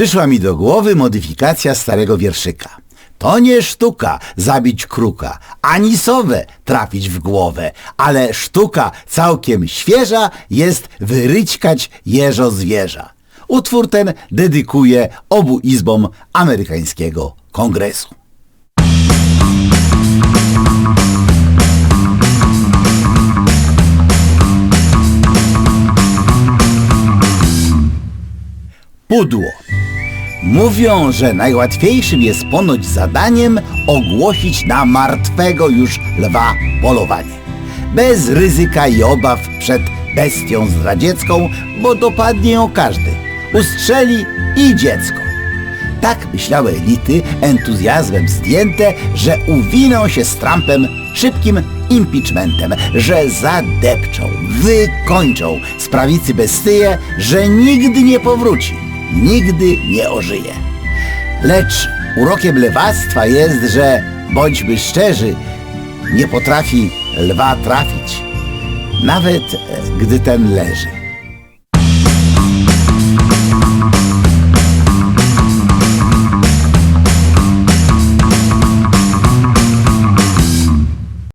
Przyszła mi do głowy modyfikacja starego wierszyka. To nie sztuka zabić kruka, ani sowę trafić w głowę, ale sztuka całkiem świeża jest wyryćkać jeżo zwierza. Utwór ten dedykuję obu izbom amerykańskiego kongresu. Pudło. Mówią, że najłatwiejszym jest ponoć zadaniem ogłosić na martwego już lwa polowanie. Bez ryzyka i obaw przed bestią zdradziecką, bo dopadnie ją każdy. Ustrzeli i dziecko. Tak myślały elity, entuzjazmem zdjęte, że uwiną się z Trumpem szybkim impeachmentem, że zadepczą, wykończą z prawicy bestyję, że nigdy nie powróci, nigdy nie ożyje. Lecz urokiem lewactwa jest, że, bądźmy szczerzy, nie potrafi lwa trafić, nawet e, gdy ten leży.